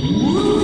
Woo!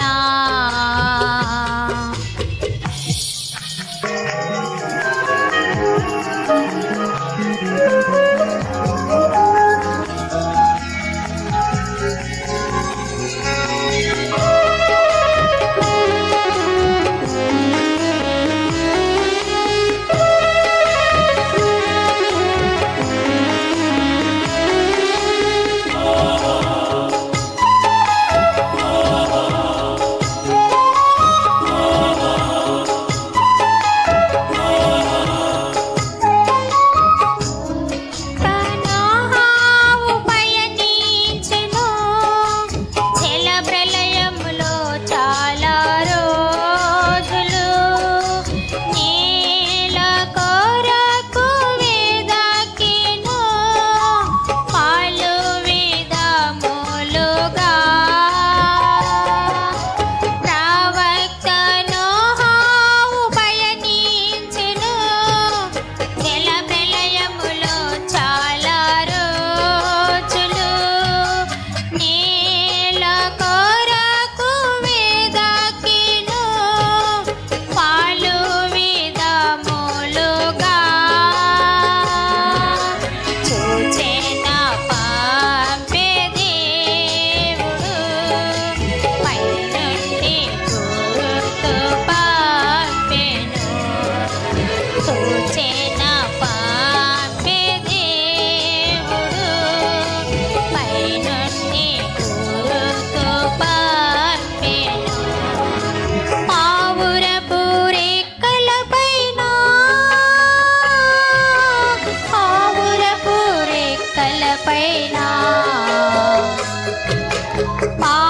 না 背那。ห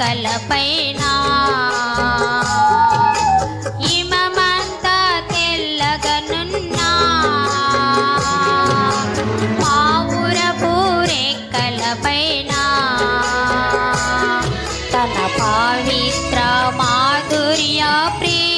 రెక్కలపైన ఇమమంతా తెల్లగనున్నా. మావురపు రెక్కలపైన తన పావిత్ర మాధుర్య ప్రియ